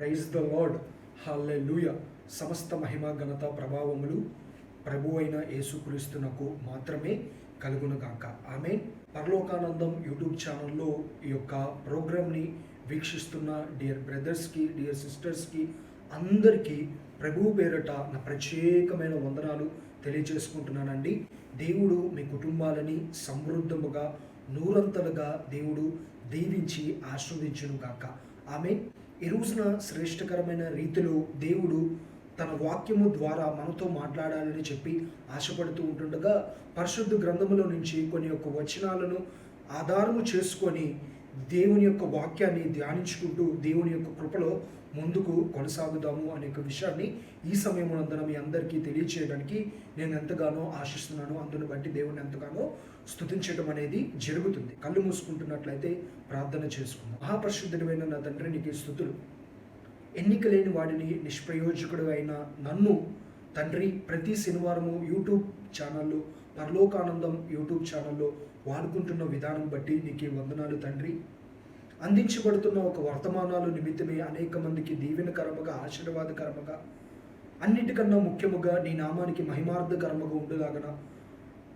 Praise the lord. హల్లే లూయ సమస్త మహిమ ఘనత ప్రభావములు ప్రభు అయిన యేసుక్రీస్తునకు మాత్రమే కలుగునుగాక. ఆమె పరలోకానందం యూట్యూబ్ ఛానల్లో ఈ యొక్క ప్రోగ్రామ్ని వీక్షిస్తున్న డియర్ బ్రదర్స్కి డియర్ సిస్టర్స్కి అందరికీ ప్రభువు పేరట నా ప్రత్యేకమైన వందనాలు తెలియజేసుకుంటున్నానండి. దేవుడు మీ కుటుంబాలని సమృద్ధముగా నూరంతలుగా దేవుడు దీవించి ఆస్వాదించును గాక ఆమె ఈ శ్రేష్టకరమైన రీతిలో దేవుడు తన వాక్యము ద్వారా మనతో మాట్లాడాలని చెప్పి ఆశపడుతూ ఉంటుండగా పరిశుద్ధ గ్రంథములో నుంచి కొన్ని యొక్క వచనాలను ఆధారము చేసుకొని దేవుని యొక్క వాక్యాన్ని ధ్యానించుకుంటూ దేవుని యొక్క కృపలో ముందుకు కొనసాగుదాము అనే ఒక విషయాన్ని ఈ సమయమునందున మీ అందరికీ తెలియచేయడానికి నేను ఎంతగానో ఆశిస్తున్నాను. అందును బట్టి దేవుని ఎంతగానో స్తుతించడం అనేది జరుగుతుంది. కళ్ళు మూసుకుంటున్నట్లయితే ప్రార్థన చేసుకుందాం. మహాపరిశుద్ధుడైన నా తండ్రి నీకు స్థుతులు ఎన్నికలేని వాడిని నిష్ప్రయోజకుడు అయిన నన్ను తండ్రి ప్రతి శనివారము యూట్యూబ్ ఛానల్లో పరలోకానందం యూట్యూబ్ ఛానల్లో వాడుకుంటున్న విధానం బట్టి నీకు వందనాలు తండ్రి. అందించబడుతున్న ఒక వర్తమానాలు నిమిత్తమే అనేక మందికి దీవెనకరముగా ఆశీర్వాదకరముగా అన్నిటికన్నా ముఖ్యముగా నీ నామానికి మహిమార్థకరముగా ఉండేలాగన.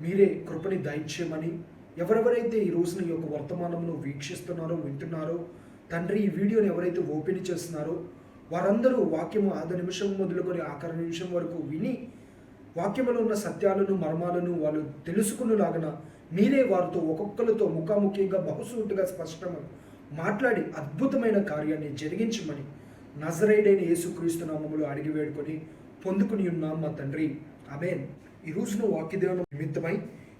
మీరే కృపని దయచేయమని ఎవరెవరైతే ఈ రోజున ఈ యొక్క వర్తమానమును వీక్షిస్తున్నారో వింటున్నారో తండ్రి ఈ వీడియోని ఎవరైతే ఓపెన్ చేస్తున్నారో వారందరూ వాక్యము ఆది నిమిషం మొదలుకొని ఆఖరి నిమిషం వరకు విని వాక్యములో ఉన్న సత్యాలను మర్మాలను వాళ్ళు తెలుసుకునేలాగన మీరే వారితో ఒక్కొక్కరితో ముఖాముఖిగా బహుసూటుగా స్పష్టంగా మాట్లాడి అద్భుతమైన కార్యాన్ని జరిగించమని నజరైడైన యేసుక్రీస్తు నామములు అడిగి వేడుకొని పొందుకుని ఉన్నాం మా తండ్రి. అమేన్ ఈ రోజున వాక్యదేవన నిమిత్తమై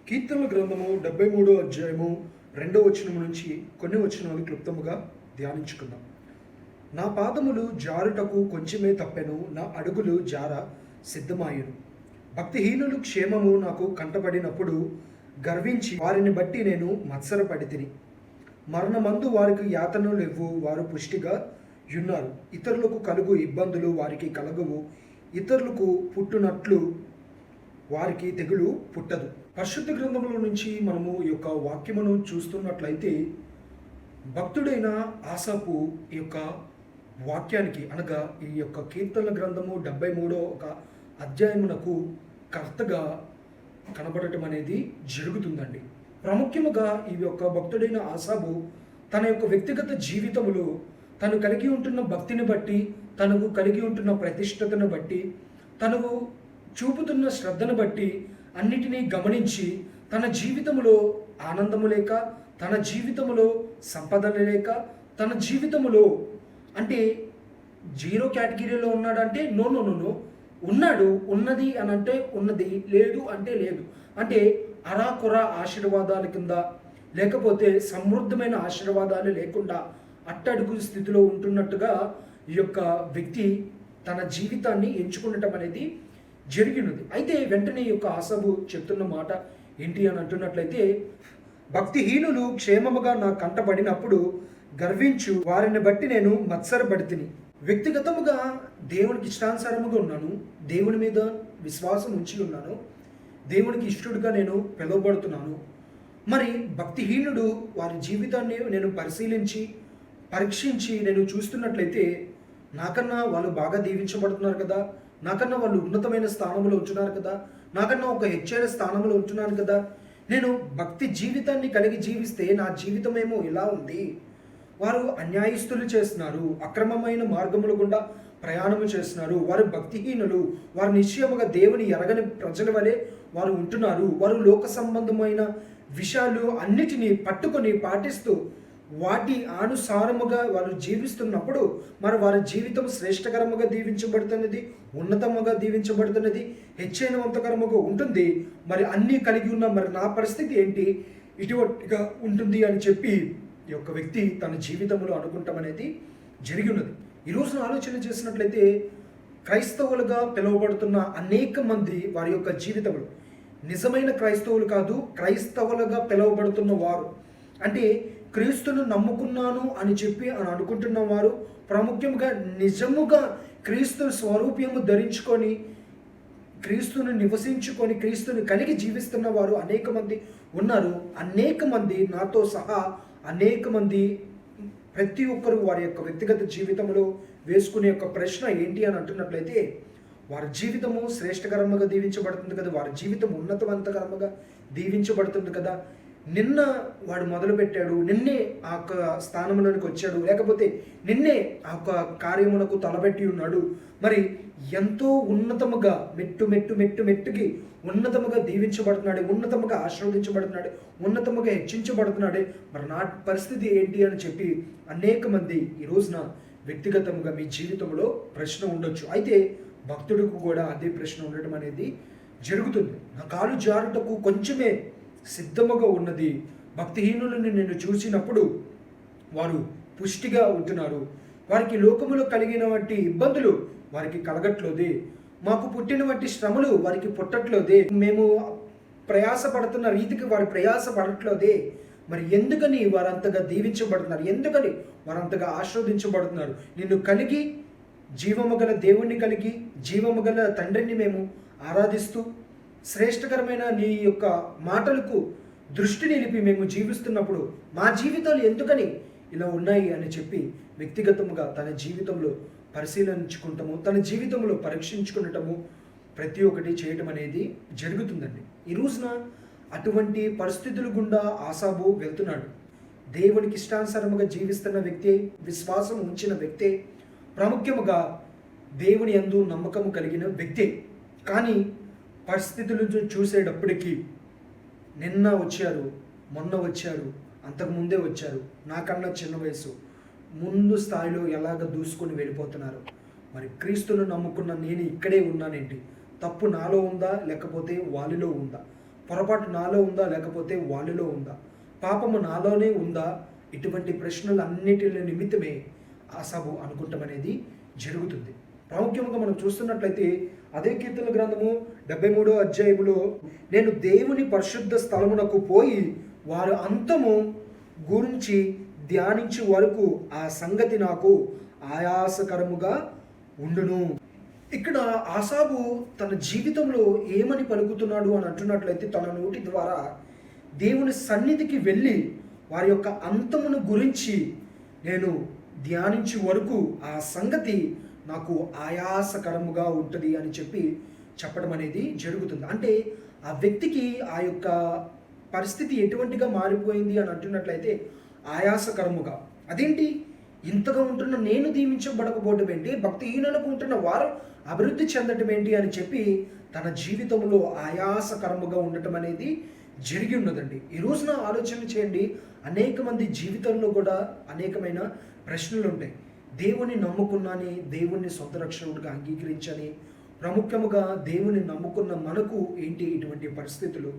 కీర్తనల గ్రంథము డెబ్బై మూడో అధ్యాయము రెండో వచనం నుంచి కొన్ని వచనాలు క్లుప్తముగా ధ్యానించుకుందాం. నా పాదములు జారుటకు కొంచెమే తప్పెను నా అడుగులు జార సిద్ధమాయును. భక్తిహీనులు క్షేమము నాకు కంటపడినప్పుడు గర్వించి వారిని బట్టి నేను మత్సరపడి తిని మరణమందు వారికి యాతనలు లేవు వారు పుష్టిగా ఉన్నారు ఇతరులకు కలుగు ఇబ్బందులు వారికి కలగవు ఇతరులకు పుట్టునట్లు వారికి తెగులు పుట్టదు. పరిశుద్ధ గ్రంథముల నుంచి మనము ఈ యొక్క వాక్యమును చూస్తున్నట్లయితే భక్తుడైన ఆసాపు ఈ యొక్క వాక్యానికి అనగా ఈ యొక్క కీర్తనల గ్రంథము డెబ్బై మూడో ఒక అధ్యాయమునకు కర్తగా కనబడటం అనేది జరుగుతుందండి. ప్రాముఖ్యముగా ఈ యొక్క భక్తుడైన ఆసాబు తన యొక్క వ్యక్తిగత జీవితములో తను కలిగి ఉంటున్న భక్తిని బట్టి తనకు కలిగి ఉంటున్న ప్రతిష్టతను బట్టి తనకు చూపుతున్న శ్రద్ధను బట్టి అన్నిటినీ గమనించి తన జీవితములో ఆనందము లేక తన జీవితములో సంపదలు లేక తన జీవితములో అంటే జీరో కేటగిరీలో ఉన్నాడంటే నో నో నో నో ఉన్నాడు ఉన్నది అని అంటే ఉన్నది లేదు అంటే లేదు. అంటే అరాకుర ఆశీర్వాదాల కింద లేకపోతే సమృద్ధమైన ఆశీర్వాదాలు లేకుండా అట్టడుగు స్థితిలో ఉంటున్నట్టుగా ఈ యొక్క వ్యక్తి తన జీవితాన్ని ఎంచుకుండటం అనేది జరిగినది. అయితే వెంటనే ఈ యొక్క ఆసబు చెప్తున్న మాట ఏంటి అని అంటున్నట్లయితే భక్తిహీనులు క్షేమముగా నా కంటబడినప్పుడు గర్వించు. వారిని బట్టి నేను మత్సరపడితిని. వ్యక్తిగతముగా దేవునికి ఇష్టానుసారముగా ఉన్నాను. దేవుని మీద విశ్వాసం ఉంచి ఉన్నాను. దేవునికి ఇష్టడుగా నేను పిలువబడుతున్నాను. మరి భక్తిహీనుడు వారి జీవితాన్ని నేను పరిశీలించి పరీక్షించి నేను చూస్తున్నట్లయితే నాకన్నా వాళ్ళు బాగా దీవించబడుతున్నారు కదా నాకన్నా వాళ్ళు ఉన్నతమైన స్థానంలో ఉంటున్నారు కదా నాకన్నా ఒక హెచ్చైన స్థానంలో ఉంటున్నాను కదా. నేను భక్తి జీవితాన్ని కలిగి జీవిస్తే నా జీవితం ఏమో ఇలా ఉంది. వారు అన్యాయస్తులు చేస్తున్నారు అక్రమమైన మార్గముల గుండా ప్రయాణము చేస్తున్నారు. వారు భక్తిహీనులు వారు నిశ్చయముగా దేవుని ఎరగని ప్రజల వలె వారు ఉంటున్నారు. వారు లోక సంబంధమైన విషయాలు అన్నిటినీ పట్టుకొని పాటిస్తూ వాటి అనుసారముగా వారు జీవిస్తున్నప్పుడు మరి వారి జీవితం శ్రేష్టకరముగా దీవించబడుతున్నది ఉన్నతముగా దీవించబడుతున్నది హెచ్చైనవంతకరముగా ఉంటుంది. మరి అన్నీ కలిగి ఉన్న మరి నా పరిస్థితి ఏంటి? ఇటువంటిగా ఉంటుంది అని చెప్పి ఈ యొక్క వ్యక్తి తన జీవితంలో అనుకుంటాం అనేది జరిగి ఉన్నది ఈ రోజున ఆలోచన చేసినట్లయితే క్రైస్తవులుగా పిలువబడుతున్న అనేక మంది వారి యొక్క జీవితంలో నిజమైన క్రైస్తవులు కాదు క్రైస్తవులుగా పిలువబడుతున్న వారు. అంటే క్రీస్తును నమ్ముకున్నాను అని చెప్పి అని అనుకుంటున్న వారు ప్రాముఖ్యంగా నిజముగా క్రీస్తు స్వరూప్యము ధరించుకొని క్రీస్తును నివసించుకొని క్రీస్తుని కలిగి జీవిస్తున్న వారు అనేక మంది ఉన్నారు. అనేక మంది నాతో సహా అనేక మంది ప్రతి ఒక్కరు వారి యొక్క వ్యక్తిగత జీవితంలో వేసుకునే యొక్క ప్రశ్న ఏంటి అని అంటున్నట్లయితే వారి జీవితము శ్రేష్టకరంగా దీవించబడుతుంది కదా. వారి జీవితం ఉన్నతవంతకరంగా దీవించబడుతుంది కదా. నిన్న వాడు మొదలుపెట్టాడు. నిన్నే ఆ యొక్క స్థానంలోనికి వచ్చాడు. లేకపోతే నిన్నే ఆ యొక్క కార్యమునకు తలబెట్టి ఉన్నాడు. మరి ఎంతో ఉన్నతముగా మెట్టు మెట్టు మెట్టు మెట్టుకి ఉన్నతముగా దీవించబడుతున్నాడు ఉన్నతముగా ఆశీర్వదించబడుతున్నాడు ఉన్నతముగా హెచ్చించబడుతున్నాడే. మరి నా పరిస్థితి ఏంటి అని చెప్పి అనేక మంది ఈ రోజున వ్యక్తిగతంగా మీ జీవితంలో ప్రశ్న ఉండొచ్చు. అయితే భక్తుడికి కూడా అదే ప్రశ్న ఉండటం అనేది జరుగుతుంది. నా కాలు జారుటకు కొంచెమే సిద్ధముగా ఉన్నది. భక్తిహీనులను నేను చూసినప్పుడు వారు పుష్టిగా ఉంటున్నారు. వారికి లోకములో కలిగిన వంటి ఇబ్బందులు వారికి కలగట్లోదే. మాకు పుట్టిన వంటి శ్రమలు వారికి పుట్టట్లోదే. మేము ప్రయాసపడుతున్న రీతికి వారు ప్రయాసపడట్లేదే. మరి ఎందుకని వారంతగా దీవించబడుతున్నారు? ఎందుకని వారంతగా ఆస్వాదించబడుతున్నారు నిన్ను కలిగి జీవము గల దేవుణ్ణి కలిగి జీవము గల తండ్రిని మేము ఆరాధిస్తూ శ్రేష్టకరమైన నీ యొక్క మాటలకు దృష్టి నిలిపి మేము జీవిస్తున్నప్పుడు మా జీవితాలు ఎందుకని ఇలా ఉన్నాయి అని చెప్పి వ్యక్తిగతముగా తన జీవితంలో పరిశీలించుకుంటాము తన జీవితంలో పరీక్షించుకునటము ప్రతి ఒక్కటి చేయటం అనేది జరుగుతుందండి. ఈ రోజున అటువంటి పరిస్థితుల గుండా ఆశాబు వెళ్తున్నాడు. దేవునికి ఇష్టానుసారముగా జీవిస్తున్న వ్యక్తి విశ్వాసం ఉంచిన వ్యక్తే ప్రాముఖ్యముగా దేవుని యందు నమ్మకము కలిగిన వ్యక్తే. కానీ పరిస్థితులు చూసేటప్పటికీ నిన్న వచ్చారు మొన్న వచ్చారు అంతకు ముందే వచ్చారు నాకన్నా చిన్న వయసు ముందు స్థాయిలో ఎలాగ దూసుకొని వెళ్ళిపోతున్నారు? మరి క్రీస్తును నమ్ముకున్న నేను ఇక్కడే ఉన్నానేంటి? తప్పు నాలో ఉందా లేకపోతే వాళ్ళలో ఉందా? పొరపాటు నాలో ఉందా లేకపోతే వాళ్ళలో ఉందా? పాపము నాలోనే ఉందా? ఇటువంటి ప్రశ్నలు అన్నిటి నిమిత్తమే ఆసాబు అనుకుంటాం అనేది జరుగుతుంది. ప్రాముఖ్యంగా మనం చూస్తున్నట్లయితే అదే కీర్తన గ్రంథము డెబ్బై మూడో అధ్యాయములో నేను దేవుని పరిశుద్ధ స్థలమునకు పోయి వారు అంతము గురించి ధ్యానించే వరకు ఆ సంగతి నాకు ఆయాసకరముగా ఉండును. ఇక్కడ ఆసాబు తన జీవితంలో ఏమని పలుకుతున్నాడు అని అంటున్నట్లయితే తన నోటి ద్వారా దేవుని సన్నిధికి వెళ్ళి వారి యొక్క అంతమును గురించి నేను ధ్యానించే వరకు ఆ సంగతి నాకు ఆయాసకరముగా ఉంటుంది అని చెప్పి చెప్పడం అనేది జరుగుతుంది. అంటే ఆ వ్యక్తికి ఆ యొక్క పరిస్థితి ఎటువంటిగా మారిపోయింది అని అంటున్నట్లయితే ఆయాసకరముగా. అదేంటి? ఇంతగా ఉంటున్న నేను దీవించబడకపోవడం ఏంటి? భక్తిహీనులకు ఉంటున్న వారు అభివృద్ధి చెందటం ఏంటి అని చెప్పి తన జీవితంలో ఆయాసకరముగా ఉండటం అనేది జరిగి ఉన్నదండి. ఈ రోజున ఆలోచన చేయండి. అనేక మంది జీవితంలో కూడా అనేకమైన ప్రశ్నలు ఉంటాయి దేవుని నమ్ముకున్నాని దేవుణ్ణి సొంత రక్షకుడిగా అంగీకరించని ప్రాముఖ్యముగా దేవుని నమ్ముకున్న మనకు ఏంటి ఇటువంటి పరిస్థితులు?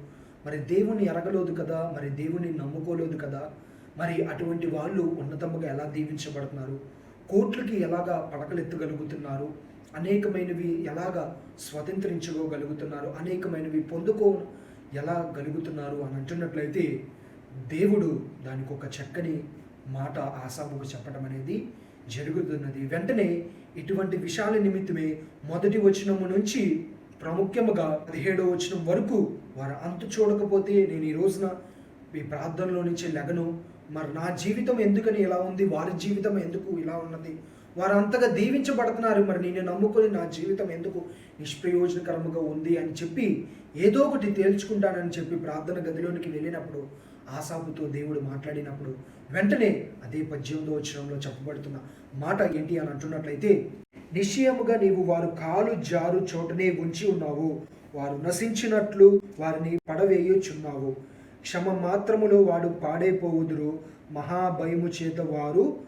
మరి దేవుని ఎరగలేదు కదా? మరి దేవుని నమ్ముకోలేదు కదా? మరి అటువంటి వాళ్ళు ఉన్నతముగా ఎలా దీవించబడుతున్నారు? కోట్లకి ఎలాగా పడకలెత్తగలుగుతున్నారు? అనేకమైనవి ఎలాగా స్వతంత్రించుకోగలుగుతున్నారు? అనేకమైనవి పొందుకో ఎలా గలుగుతున్నారు? అని అంటున్నట్లయితే దేవుడు దానికి ఒక చక్కని మాట ఆసాముకు చెప్పడం అనేది జరుగుతున్నది. వెంటనే ఇటువంటి విషయాల నిమిత్తమే మొదటి వచనము నుంచి ప్రాముఖ్యముగా పదిహేడో వచనం వరకు వారు అంతు చూడకపోతే నేను ఈ రోజున ఈ ప్రార్థనలో నుంచి లెగను. మరి నా జీవితం ఎందుకని ఇలా ఉంది? వారి జీవితం ఎందుకు ఇలా ఉన్నది? వారు అంతగా దీవించబడుతున్నారు. మరి నేను నమ్ముకొని నా జీవితం ఎందుకు నిష్ప్రయోజనకరముగా ఉంది అని చెప్పి ఏదో ఒకటి తేల్చుకుంటానని చెప్పి ప్రార్థన గదిలోనికి వెళ్ళినప్పుడు ఆశాపుతో దేవుడు మాట్లాడినప్పుడు వెంటనే అదే పద్యంలో వచ్చినంలో చెప్పబడుతున్న మాట ఏంటి అని అంటున్నట్లయితే నిశ్చయముగా నీవు వారు కాలు జారు చోటనే ఉంచి ఉన్నావు. వారు నశించినట్లు వారిని పడవేయుచున్నావు. క్షమ మాత్రములో వాడు పాడైపోవుదురు. మహాభయము చేత వారు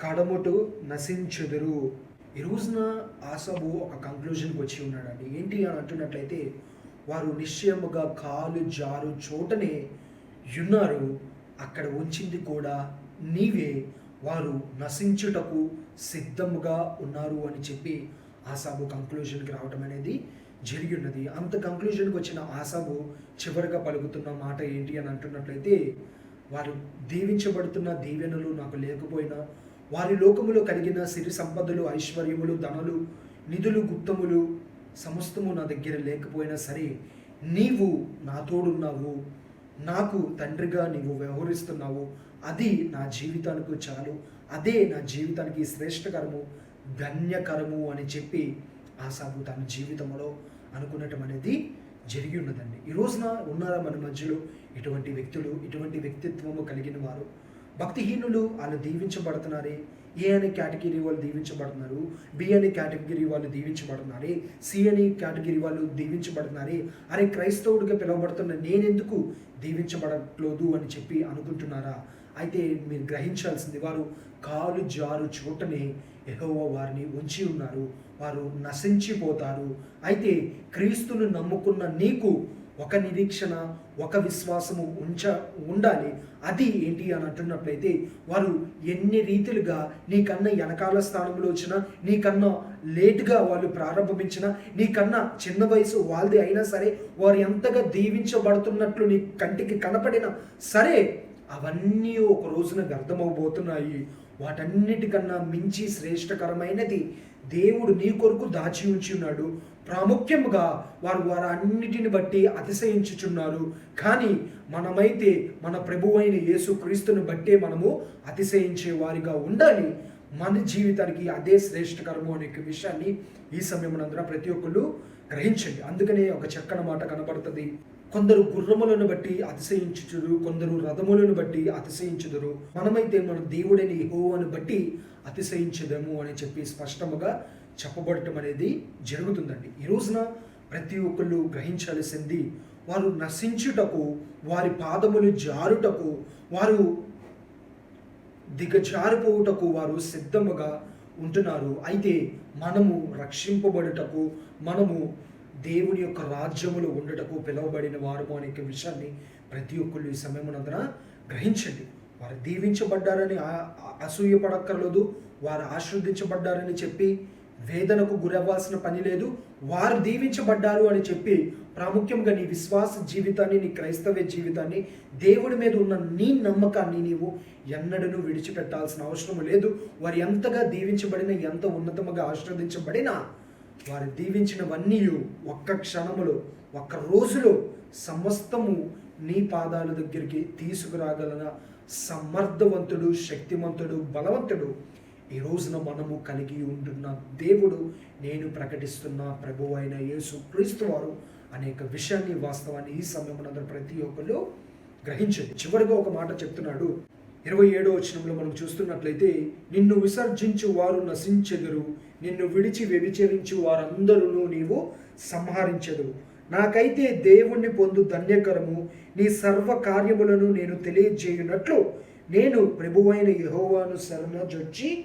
కడముటు నశించుదురు. ఈ రోజున ఆసబు ఒక కంక్లూజన్కి వచ్చి ఉన్నాడండి. ఏంటి అని అంటున్నట్లయితే వారు నిశ్చయముగా కాలు జారు చోటనే ఉన్నారు. అక్కడ ఉంచింది కూడా నీవే. వారు నశించుటకు సిద్ధముగా ఉన్నారు అని చెప్పి ఆసాబు కంక్లూజన్కి రావడం అనేది జరిగి ఉన్నది. అంత కంక్లూజన్కి వచ్చిన ఆసాబు చివరిగా పలుకుతున్న మాట ఏంటి అని అంటున్నట్లయితే వారు దీవించబడుతున్న దీవెనలు నాకు లేకపోయినా వారి లోకములో కలిగిన సిరి సంపదలు ఐశ్వర్యములు ధనలు నిధులు గుప్తములు సమస్తము నా దగ్గర లేకపోయినా సరే నీవు నా తోడున్నావు. నాకు తండ్రిగా నీవు వ్యవహరిస్తున్నావు. అది నా జీవితానికి చాలు. అదే నా జీవితానికి శ్రేష్టకరము ధన్యకరము అని చెప్పి ఆసాబు తన జీవితంలో అనుకునటం అనేది జరిగి ఉన్నదండి. ఈ రోజున ఉన్నారా మన మధ్యలో ఇటువంటి వ్యక్తులు ఇటువంటి వ్యక్తిత్వము కలిగిన వారు? భక్తిహీనులు వాళ్ళు దీవించబడుతున్నారే? ఏ అనే కేటగిరీ వాళ్ళు దీవించబడుతున్నారు బి అనే కేటగిరీ వాళ్ళు దీవించబడుతున్నారే సి అనే కేటగిరీ వాళ్ళు దీవించబడుతున్నారే. అరే క్రైస్తవుడిగా పిలువబడుతున్న నేనెందుకు దీవించబడట్లేదు అని చెప్పి అనుకుంటున్నారా? అయితే మీరు గ్రహించాల్సింది వారు కాలు జారు చోటనే ఎహోవా వారిని ఉంచి ఉన్నారు. వారు నశించిపోతారు. అయితే క్రీస్తును నమ్ముకున్న నీకు ఒక నిరీక్షణ ఒక విశ్వాసము ఉంచ ఉండాలి. అది ఏంటి అని అంటున్నట్లయితే వారు ఎన్ని రీతిలుగా నీకన్నా వెనకాల స్థానంలో వచ్చినా నీకన్నా లేటుగా వాళ్ళు ప్రారంభించినా నీకన్నా చిన్న వయసు వాళ్ళది అయినా సరే వారు ఎంతగా దీవించబడుతున్నట్లు నీ కంటికి కనపడినా సరే అవన్నీ ఒక రోజున వ్యర్థమవబోతున్నాయి. వాటన్నిటికన్నా మించి శ్రేష్టకరమైనది దేవుడు నీ కొరకు దాచి ఉంచి ఉన్నాడు. ప్రాముఖ్యముగా వారు వారు అన్నిటిని బట్టి అతిశయించుచున్నారు. కానీ మనమైతే మన ప్రభువైన యేసు క్రీస్తుని బట్టే మనము అతిశయించే వారిగా ఉండాలి. మన జీవితానికి అదే శ్రేష్టకరము అనే విషయాన్ని ఈ సమయమునందున ప్రతి ఒక్కళ్ళు గ్రహించండి. అందుకనే ఒక చక్కని మాట కనబడుతుంది. కొందరు గుర్రములను బట్టి అతిశయించుదురు కొందరు రథములను బట్టి అతిశయించుదురు. మనమైతే మన దేవుడని యెహోవాను బట్టి అతిశయించదము అని చెప్పి స్పష్టముగా చెప్పబడటం అనేది జరుగుతుందండి. ఈ రోజున ప్రతి ఒక్కళ్ళు గ్రహించాల్సింది వారు నశించుటకు వారి పాదములు జారుటకు వారు దిగజారిపోవుటకు వారు సిద్ధముగా ఉంటున్నారు. అయితే మనము రక్షింపబడుటకు మనము దేవుని యొక్క రాజ్యములో ఉండటకు పిలువబడిన వారు అనే విషయాన్ని ప్రతి ఒక్కళ్ళు ఈ సమయమునందున గ్రహించండి. వారు దీవించబడ్డారని అసూయపడక్కర్లేదు వారు ఆశ్రవదించబడ్డారని చెప్పి వేదనకు గురవ్వాల్సిన పని లేదు. వారు దీవించబడ్డారు అని చెప్పి ప్రాముఖ్యంగా నీ విశ్వాస జీవితాన్ని నీ క్రైస్తవ జీవితాన్ని దేవుడి మీద ఉన్న నీ నమ్మకాన్ని నీవు ఎన్నడను విడిచిపెట్టాల్సిన అవసరం లేదు. వారు ఎంతగా దీవించబడిన ఎంత ఉన్నతముగా ఆశ్రదించబడినా వారు దీవించినవన్నీ ఒక్క క్షణములో ఒక్క రోజులో సమస్తము నీ పాదాల దగ్గరికి తీసుకురాగలన సమర్థవంతుడు శక్తిమంతుడు బలవంతుడు ఈ రోజున మనము కలిగి ఉంటున్న దేవుడు నేను ప్రకటిస్తున్న ప్రభు అయిన యేసు క్రీస్తు వారు అనేక విషయాన్ని వాస్తవాన్ని ఈ సమయమునందరూ ప్రతి ఒక్కరు గ్రహించండి. చివరిగా ఒక మాట చెప్తున్నాడు. ఇరవై ఏడో వచనంలో మనం చూస్తున్నట్లయితే నిన్ను విసర్జించు వారు నశించెదరు నిన్ను విడిచి వ్యభిచరించు వారందరూ నీవు సంహరించెదరు. నాకైతే దేవుణ్ణి పొందు ధన్యకరము నీ సర్వ కార్యములను నేను తెలియజేయునట్లు నేను ప్రభువైన యెహోవాను శరణజొచ్చి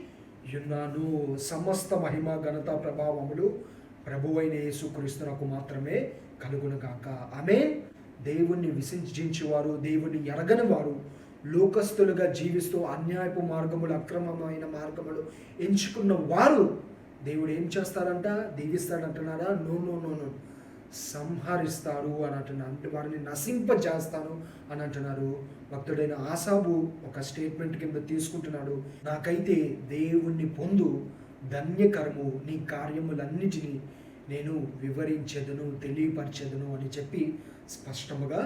యున్నాను సమస్త మహిమ ఘనత ప్రభావములు ప్రభువైన యేసుక్రీస్తునకు మాత్రమే కలుగునుగాక. ఆమె దేవుణ్ణి విసర్జించేవారు దేవుణ్ణి ఎరగని వారు లోకస్తులుగా జీవిస్తూ అన్యాయపు మార్గములు అక్రమమైన మార్గములు ఎంచుకున్న వారు దేవుడు ఏం చేస్తాడంట? దీవిస్తాడంటున్నారా నో నో నో నో. సంహరిస్తాడు అని అంటున్నారు వారిని నశింపజేస్తాను అని అంటున్నారు భక్తుడైన ఆసాబు ఒక స్టేట్మెంట్ కింద తీసుకుంటున్నాడు. నాకైతే దేవుణ్ణి పొందు ధన్యకరము నీ కార్యములన్నిటినీ నేను వివరించదును తెలియపరచదును అని చెప్పి స్పష్టముగా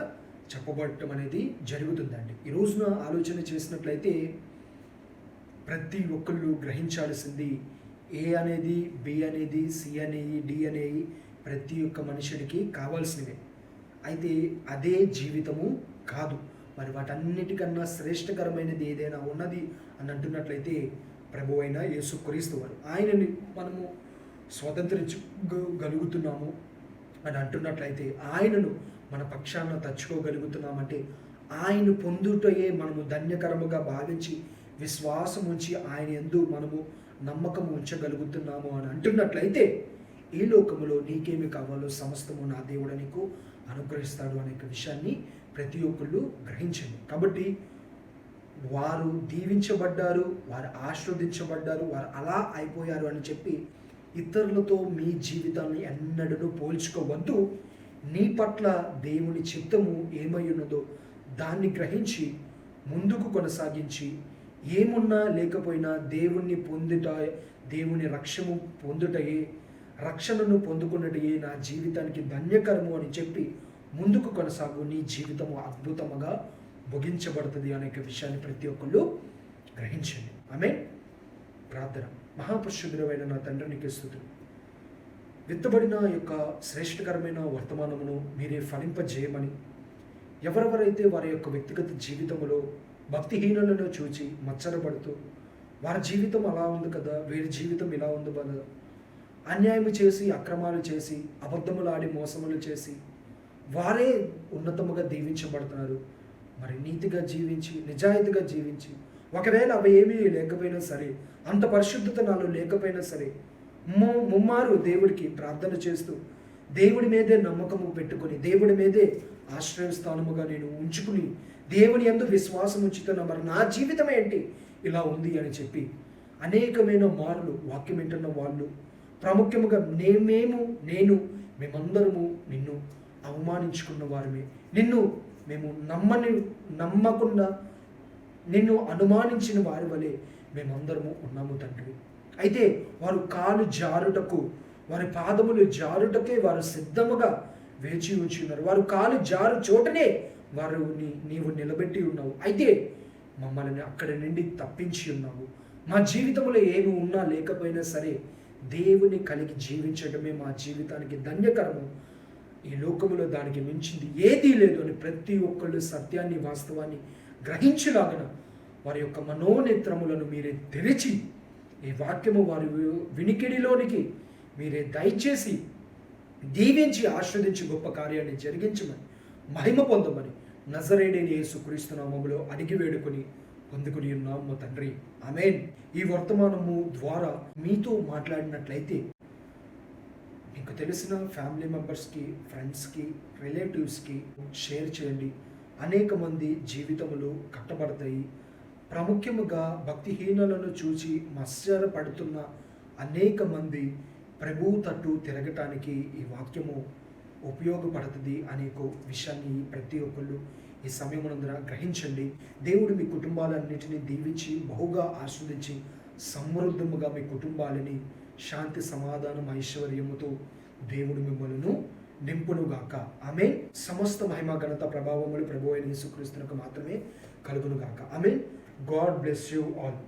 చెప్పబడటం అనేది జరుగుతుందండి. ఈ రోజున ఆలోచన చేసినట్లయితే ప్రతి ఒక్కళ్ళు గ్రహించాల్సింది ఏ అనేది బి అనేది సి అనేది డి అనేది ప్రతి ఒక్క మనుషుడికి కావాల్సినవి. అయితే అదే జీవితము కాదు. మరి వాటన్నిటికన్నా శ్రేష్టకరమైనది ఏదైనా ఉన్నది అని అంటున్నట్లయితే ప్రభు అయిన యేసుక్రీస్తు వారు ఆయనని మనము స్వతంత్రించగలుగుతున్నాము అని అంటున్నట్లయితే ఆయనను మన పక్షాన తచ్చుకోగలుగుతున్నామంటే ఆయన పొందుటయే మనము ధన్యకరముగా భావించి విశ్వాసం ఉంచి ఆయన ఎందు మనము నమ్మకం ఉంచగలుగుతున్నాము అని అంటున్నట్లయితే ఈ లోకములో నీకేమి కావాలో సమస్తము నా దేవుడు నీకు అనుగ్రహిస్తాడు అనే విషయాన్ని ప్రతి ఒక్కళ్ళు గ్రహించండి. కాబట్టి వారు దీవించబడ్డారు వారు ఆశీర్వదించబడ్డారు వారు అలా అయిపోయారు అని చెప్పి ఇతరులతో మీ జీవితాన్ని ఎన్నడూ పోల్చుకోవద్దు. నీ పట్ల దేవుని చిత్తము ఏమై ఉన్నదో దాన్ని గ్రహించి ముందుకు కొనసాగించి ఏమున్నా లేకపోయినా దేవుణ్ణి పొందుట దేవుని రక్షము పొందుటయే రక్షణను పొందుకున్నటయే నా జీవితానికి ధన్యకరము అని చెప్పి ముందుకు కొనసాగు. నీ జీవితము అద్భుతముగా భోగించబడుతుంది అనే ఒక విషయాన్ని ప్రతి ఒక్కళ్ళు గ్రహించండి. ఆమె ప్రార్థన. మహాపురుషుడమైన నా తండ్రినికి స్థుతులు విత్తబడిన యొక్క శ్రేష్టకరమైన వర్తమానమును మీరే ఫలింపజేయమని ఎవరెవరైతే వారి యొక్క వ్యక్తిగత జీవితంలో భక్తిహీనులను చూచి మచ్చరపడుతూ వారి జీవితం అలా ఉంది కదా వీరి జీవితం ఇలా ఉంది కదా అన్యాయం చేసి అక్రమాలు చేసి అబద్ధములు ఆడి మోసములు చేసి వారే ఉన్నతముగా దీవించబడుతున్నారు. మరి నీతిగా జీవించి నిజాయితీగా జీవించి ఒకవేళ అవి ఏమీ లేకపోయినా సరే అంత పరిశుద్ధత నాలో లేకపోయినా సరే ము ముమ్మారు దేవుడికి ప్రార్థన చేస్తూ దేవుడి మీదే నమ్మకము పెట్టుకొని దేవుడి మీదే ఆశ్రయస్థానముగా నేను ఉంచుకుని దేవుని ఎందు విశ్వాసం ఉంచుతున్న మరి నా జీవితం ఏంటి? ఇలా ఉంది అని చెప్పి అనేకమైన మార్లు వాక్యం వింటున్న వాళ్ళు ప్రాముఖ్యముగా నేమేము నేను మేమందరము నిన్ను అవమానించుకున్న వారమే. నిన్ను మేము నమ్మని నమ్మకుండా నిన్ను అనుమానించిన వారి వలె మేమందరము ఉన్నాము తండ్రి. అయితే వారు కాలు జారుటకు వారి పాదములు జారుటకే వారు సిద్ధముగా వేచి ఉంచి ఉన్నారు. వారు కాలు జారు చోటనే వారు నీవు నిలబెట్టి ఉన్నావు. అయితే మమ్మల్ని అక్కడి నుండి తప్పించి ఉన్నావు. మా జీవితంలో ఏమి ఉన్నా లేకపోయినా సరే దేవుని కలిగి జీవించడమే మా జీవితానికి ధన్యకరము. ఈ లోకములో దానికి మించింది ఏదీ లేదు అని ప్రతి ఒక్కళ్ళు సత్యాన్ని వాస్తవాన్ని గ్రహించలాగిన వారి యొక్క మనోనేత్రములను మీరే తెరిచి ఈ వాక్యము వారి వినికిడిలోనికి మీరే దయచేసి దీవించి ఆస్వాదించి గొప్ప కార్యాన్ని జరిగించమని మహిమ పొందమని నజరేడేని యేసు క్రీస్తునామములో అడిగి వేడుకొని పొందుకుని ఉన్నాం మా తండ్రి. ఆమెన్. ఈ వర్తమానము ద్వారా మీతో మాట్లాడినట్లయితే మీకు తెలిసిన ఫ్యామిలీ మెంబర్స్కి ఫ్రెండ్స్కి రిలేటివ్స్కి షేర్ చేయండి. అనేక మంది జీవితములు కట్టబడతాయి. ప్రాముఖ్యముగా భక్తిహీనులను చూచి మత్సరపడుతున్న అనేక మంది ప్రభు తట్టు తిరగటానికి ఈ వాక్యము ఉపయోగపడుతుంది అనే ఒక విషయాన్ని ప్రతి ఒక్కళ్ళు ఈ సమయమునందున గ్రహించండి. దేవుడు మీ కుటుంబాలన్నిటినీ దీవించి బహుగా ఆస్వాదించి సమృద్ధముగా మీ కుటుంబాలని శాంతి సమాధానం ఐశ్వర్యముతో దేవుడు మిమ్మల్ని నింపునుగాక. ఆమె సమస్త మహిమ ఘనత ప్రభావములు ప్రభు అయిన యేసుక్రీస్తునకు మాత్రమే కలుగునుగాక. ఆమె గాడ్ బ్లెస్ యూ ఆల్.